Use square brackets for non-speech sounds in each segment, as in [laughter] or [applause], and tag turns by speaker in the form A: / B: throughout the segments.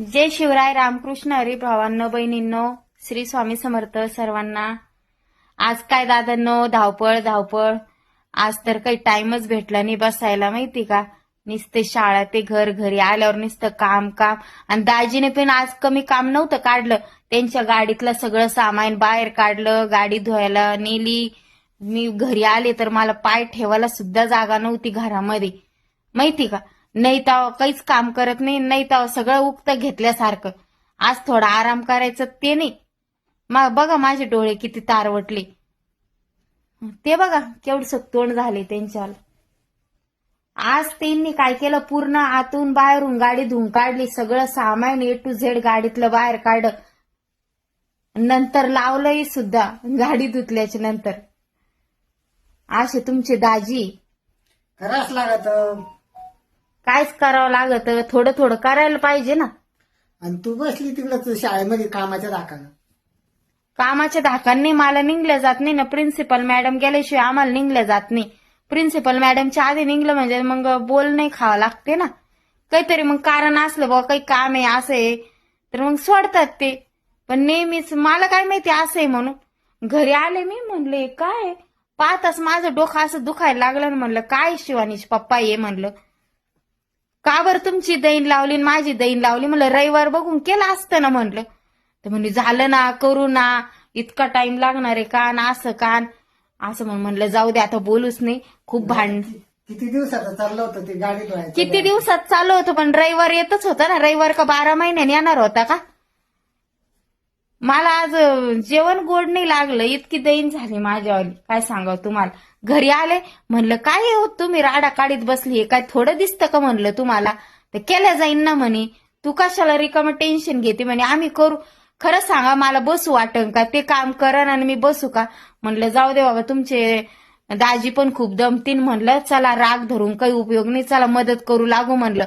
A: जय शिवराय रामकृष्ण हरी भावांनो बहिणींनो श्री स्वामी समर्थ सर्वांना. आज काय दादांनो धावपळ धावपळ. आज तर काही टाइमच भेटला नाही बसायला माहिती का? नुसते शाळा ते घर घरी आल्यावर नुसतं काम काम. आणि दाजीने पण आज कमी काम नव्हतं काढलं. त्यांच्या गाडीतलं सगळं सामान बाहेर काढलं गाडी धुवायला नेली. मी घरी आले तर मला पाय ठेवायला सुद्धा जागा नव्हती घरामध्ये. माहिती का? नाही तेव्हा काहीच काम करत नाही नाही तेव्हा सगळं उक्त घेतल्यासारखं. आज थोडा आराम करायचं ते नाही. मग बघा माझे डोळे किती तारवटले. ते बघा केवढस तोंड झाले त्यांच्यावर. आज त्यांनी काय केलं? पूर्ण आतून बाहेरून गाडी धुवून काढली सगळं सामान ए टू झेड गाडीतलं बाहेर काढ नंतर लावलंही सुद्धा गाडी धुतल्याच्या नंतर. असे तुमचे दाजी.
B: खरंच लागत.
A: कायच करावं लागत थोडं थोडं करायला पाहिजे ना.
B: आणि तू बसली तिकडं शाळेमध्ये कामाच्या दाखानं
A: कामाच्या धाकांनी मला निघलं जात नाही ना प्रिन्सिपल मॅडम गेल्याशिवाय आम्हाला निघलं जात नाही. प्रिन्सिपल मॅडमच्या आधी निघलं म्हणजे मग बोल नाही खावं लागते ना. काहीतरी मग कारण असलं बाबा काही काम आहे असं आहे तर मग सोडतात ते. पण नेहमीच मला काय माहिती असं आहे म्हणून. घरी आले मी म्हणले काय पाहताच माझं डोकं असं दुखायला लागलं ना म्हणलं काय शिवानीच पप्पा ये म्हणलं. का बरं तुमची दैन लावली आणि माझी दैन लावली? म्हणलं रविवार बघून केलं असतं ना म्हणलं. तर म्हणजे झालं ना करू ना इतका टाइम लागणार आहे का ना असं का असं म्हणून म्हणलं जाऊ दे आता बोलूच नाही खूप भांड.
B: किती दिवसाचं चाललं होतं ते गाडी
A: किती दिवसात चालू होतं पण रविवार येतच होता ना. रविवार का बारा महिन्याने येणार होता का? मला आज जेवण गोड नाही लागलं. इतकी दैन झाली माझ्यावाली. काय सांगाव तुम्हाला? घरी आले म्हणलं काय हो तुम्ही राडा काढीत बसली? काय थोडं दिसतं का? म्हणलं तुम्हाला. तर केल्या जाईन ना म्हणे. तू कशाला रिकामं टेन्शन घेते म्हणे? आम्ही करू. खरं सांगा मला बसू वाटन का? ते काम करन आणि मी बसू का? म्हणलं जाऊ दे बाबा तुमचे दाजी पण खूप दमतीन. म्हणलं चला राग धरून काही उपयोग नाही. चला मदत करू लागू. म्हणलं.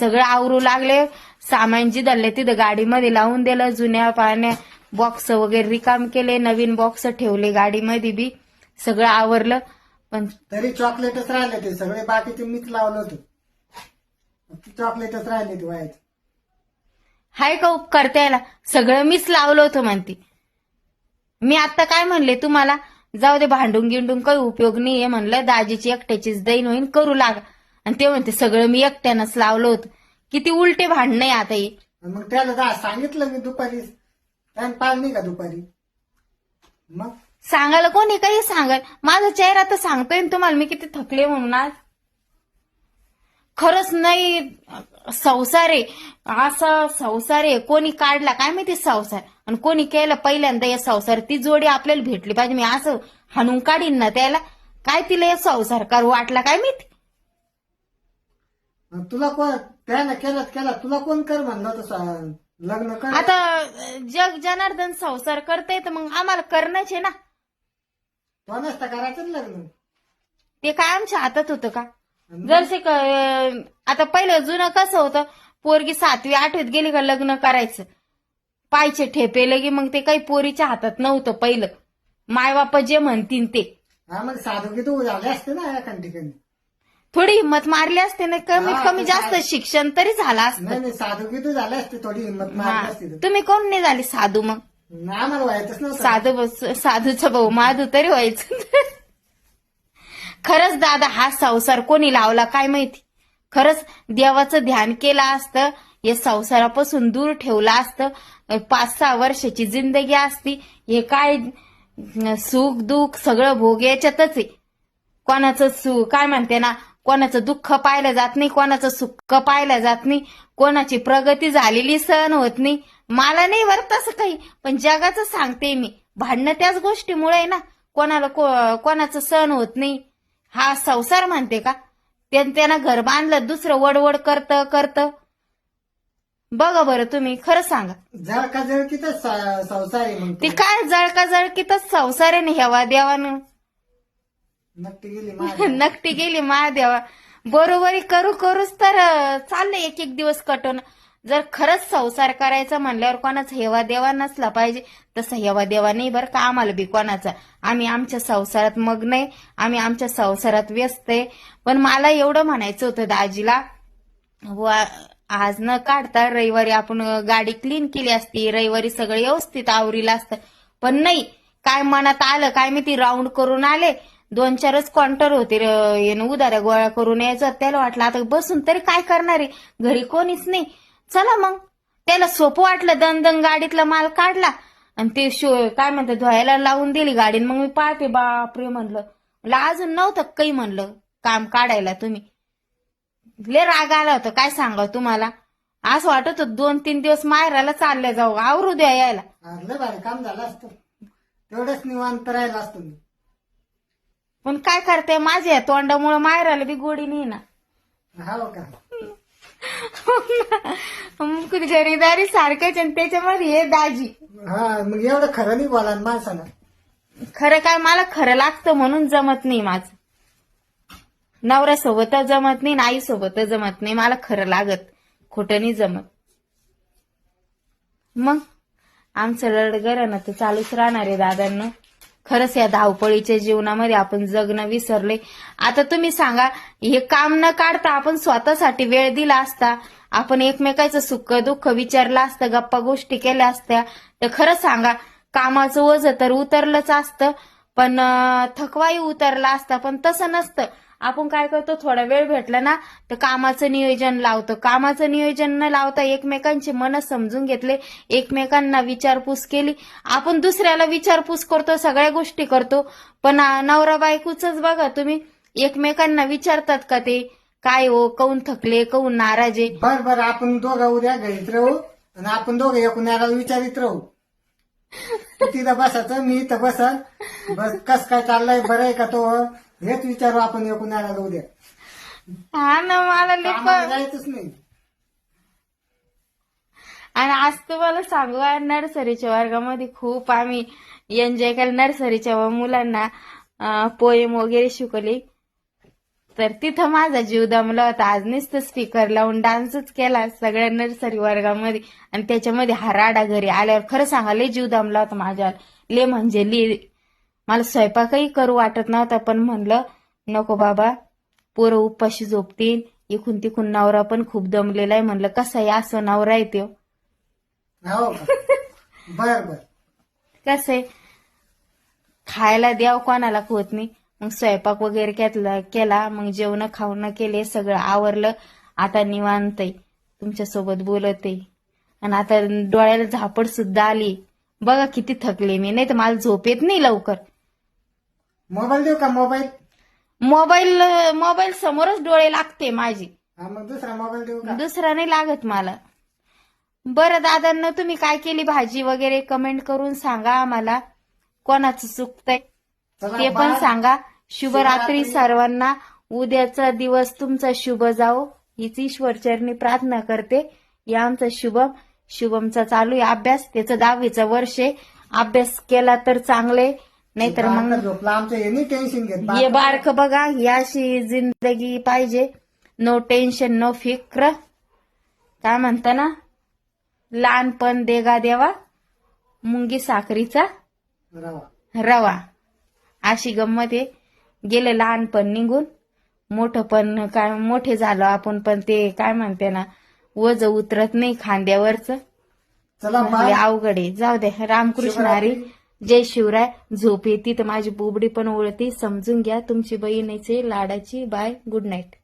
A: सगळं आवरू लागले. सामान जी धरले तिथं गाडीमध्ये लावून दिलं. जुन्या पाण्या बॉक्स वगैरे रिकाम केले नवीन बॉक्स ठेवले गाडीमध्ये बी सगळं आवरलं. पण
B: तरी चॉकलेटच राहिले ते सगळे बाकीचे मीच लावलं होतं. चॉकलेटच राहिले ते वयाचे
A: हाय का उपकार त्याला सगळं मीच लावलं होतं म्हणते. मी आता काय म्हणले तुम्हाला? जाऊ दे भांडून गिंडून काही उपयोग नाहीये म्हणलं. दाजीची एकट्याचीच दैन होईन करू लागा. आणि ते म्हणते सगळं मी एकट्यानंच लावलं होतं. किती उलटे भांडणं आहे आता हे.
B: मग त्याला जा सांगितलं मी दुपारी. त्यानं पाळ नाही का दुपारी? मग?
A: सांगायला कोणी काही सांगाल माझा चेहरा तर सांगतोय ना तुम्हाला मी किती थकले म्हणून आज. खरंच नाही संसार आहे. असा संसार आहे. कोणी काढला काय माहिती संसार? आणि कोणी केलं पहिल्यांदा या संसार? ती जोडी आपल्याला भेटली पाहिजे. मी असं हाणून काढीन ना त्याला. काय तिला या संसार करू वाटला काय माहिती?
B: तुला कोण त्यानं केलं केला. तुला कोण कर म्हणलं होतं सा- लग्न कर.
A: आता जग जनार्दन संसार करते तर मग आम्हाला करणंच आहे ना.
B: तो नसता करायचं ना लग्न.
A: ते काय आमच्या हातात होतं का? जरसे क- अं, आता पहिलं जुनं कसं होतं? पोरगी सातवी आठवीत गेली का लग्न करायचं? पायचे ठेपेले की मग ते काही पोरीच्या हातात नव्हतं पहिलं. मायबाप जे म्हणतील ते.
B: हा मग साधू की तू झाले असते ना एका ठिकाणी.
A: थोडी हिंमत मारली असते ना कमीत
B: हा,
A: कमी
B: ते
A: जास्त
B: काय-
A: शिक्षण तरी झालं असतं.
B: नाही नाही साधू की तू झाले असते थोडी हिंमत मारली
A: हा.
B: असती तर.
A: तुम्ही कोण नाही झाली साधू मग?
B: नाही, आम्हाला व्हायचंच नव्हतं.
A: साधू बस- साधूचा भाऊ माधू तरी व्हायचं. खरंच दादा हा संसार कोणी लावला काय माहिती? खरंच देवाचं ध्यान केलं असतं या संसारापासून दूर ठेवलं असतं पाच सहा वर्षाची जिंदगी असती हे काय अं, सुख दुःख सगळं भोग याच्यातच आहे. कोणाचं सु काय म्हणते ना कोणाचं दुःख पाहिलं जात नाही कोणाचं सुख पाहिलं जात नाही कोणाची प्रगती झालेली सहन होत नाही. मला नाही बरं तसं काही पण जगाचं सांगते मी. भांडणं त्याच गोष्टीमुळे आहे ना कोणाला कोणाचं सहन होत नाही. हा संसार म्हणते का? त्यानं त्यानं घर बांधलं दुसरं वडवड करतं करतं. बघा बरं तुम्ही खरं सांगा.
B: जळ का जळ की तर स- संसार
A: ते. काय जळका जळकीतच संसार आहे ना ह्यावा देवानं?
B: नक्की गेली माझी. [laughs]
A: गेली महादेवा. बरोबरी करू करूच तर अं, चाललंय एक एक दिवस कटून. जर खरंच संसार करायचा म्हणल्यावर कोणाचा हेवा देवा नसला पाहिजे. तसं हेवा देवा नाही बरं का आम्हाला बी कोणाचा. आम्ही आमच्या संसारात मग नाही आम्ही आमच्या संसारात व्यस्त आहे. पण मला एवढं म्हणायचं होतं दाजीला व आज न काढता रविवारी आपण गाडी क्लीन केली असती. रविवारी सगळं व्यवस्थित आवरीला असतं. पण नाही काय मनात आलं काय मी ती राऊंड करून आले. दोन चारच काउंटर होते र- उदाऱ्या गोळा करून यायचं त्याला वाटलं आता बसून तरी काय करणार आहे? घरी कोणीच नाही. चला मग. त्याला सोपं वाटलं दन दन गाडीतला माल काढला. आणि ते शो काय म्हणतात धुवायला लावून दिली गाडी मग मी पाहते बापरे म्हणलं. मला अजून नव्हतं काही म्हणलं काम काढायला तुम्ही. लय राग आला होता काय सांगाव तुम्हाला? असं वाटत दोन तीन दिवस माहेराला चालले जाऊ आवरू द्या यायला.
B: काम झालं असतं. तेवढंच निवांत राहिला असतो मी.
A: पण काय करते माझ्या तोंडामुळे माहेराला बी गोडी नाही ना.
B: हो का?
A: मग घरीदारी सारखंच आणि त्याच्यामध्ये हे दाजी.
B: हा मग एवढं खरं नाही बोला ना माणसाला.
A: खरं काय मला खरं लागतं म्हणून जमत नाही माझं. नवऱ्यासोबत जमत नाही आई सोबत जमत नाही मला खरं लागत. खोटं नाही जमत. मग? आमचं लडगरण तर चालूच राहणार आहे दादांना. खरंच या धावपळीच्या जीवनामध्ये आपण जगणं विसरले. आता तुम्ही सांगा हे काम न काढता आपण स्वतःसाठी वेळ दिला असता आपण एकमेकाचं सुख दुःख विचारलं असतं गप्पा गोष्टी केल्या असत्या. तर खरं सांगा कामाचं वज तर उतरलंच असतं पण थकवाही उतरला असता पण तसं नसतं. आपण काय करतो थोडा वेळ भेटला ना तर कामाचं नियोजन लावतो. कामाचं नियोजन न लावता एकमेकांची मन समजून घेतले. एकमेकांना विचारपूस केली. आपण दुसऱ्याला विचारपूस करतो सगळ्या गोष्टी करतो. पण नवरा बायकोच बघा तुम्ही एकमेकांना विचारतात का ते? काय हो कौन थकले कौन नाराज? आहे
B: बर बर आपण दोघं उद्या घरीच राहू आणि आपण दोघं एकूणाला विचारित राहू. तिथं बसायचं मी इथं बसल. बस कस काय चाललंय बरं आहे का तो? हेच विचारू आपण एकूणाला उद्या
A: हा ना मला
B: आम्हाला जायचंच नाही.
A: आणि आज तुम्हाला सांगू नर्सरीच्या वर्गामध्ये खूप आम्ही एन्जॉय केलं नर्सरीच्या व मुलांना पोएम वगैरे शिकवले. तर तिथं माझा जीव दमला होता. आज नुसतं स्पीकर लावून डान्सच केला सगळ्या नर्सरी वर्गामध्ये. आणि त्याच्यामध्ये हा राडा घरी आल्यावर खरं सांगा लय जीव दमला होता माझ्यावर. ले म्हणजे ले मला स्वयंपाकही करू वाटत नव्हता पण म्हणलं नको बाबा पोरं उपाशी झोपतील. इकून तिकून नवरा पण खूप दमलेला आहे. म्हणलं कसा आहे असं नवरा आहे
B: हो बर बर.
A: कसं? आहे खायला द्याव कोणाला होत नाही. मग स्वयंपाक वगैरे केला केला. मग जेवण खावणं केले सगळं आवरलं. आता निवांत आहे. तुमच्यासोबत बोलत आहे. आणि आता डोळ्याला झापड सुद्धा आली. बघा किती थकले मी. नाही तर मला झोप येत नाही लवकर.
B: मोबाईल देऊ का मोबाईल?
A: मोबाईल मोबाईल समोरच डोळे लागते माझे.
B: हा मग दुसरा मोबाईल देऊ का?
A: दुसरा नाही लागत मला. बरं दादांना तुम्ही काय केली भाजी वगैरे कमेंट करून सांगा आम्हाला. कोणाचं चुकतंय
B: चला
A: ते पण
B: बाय.
A: सांगा. शुभरात्री
B: शुभरात्री.
A: सर्वांना. उद्याचा दिवस तुमचा शुभ जाओ हीच ईश्वरचरणी प्रार्थना करते. या आमचा शुभम. शुभमचा चालू आहे अभ्यास. त्याचं दहावीचं वर्ष आहे. अभ्यास केला तर चांगले. नाहीतर मग
B: झोपला. आमचं हे नाही टेन्शन घेत
A: ये
B: बारकं-
A: बघा याशी जिंदगी पाहिजे. नो टेन्शन नो फिक्र. काय म्हणता ना? लहानपण देगा देवा मुंगी साखरीचा
B: राहा.
A: रवा. अशी गंमत आहे. गेलं लहानपण निघून मोठं पण काय मोठे झालो आपण पण ते काय म्हणते ना वज उतरत नाही खांद्यावरच. अवघड आहे. जाऊ दे. रामकृष्ण हरी. जय शिवराय झोप येते तर माझी बुबडी पण ओळती. समजून घ्या तुमची बहिणीचे लाडाची बाय गुड नाईट.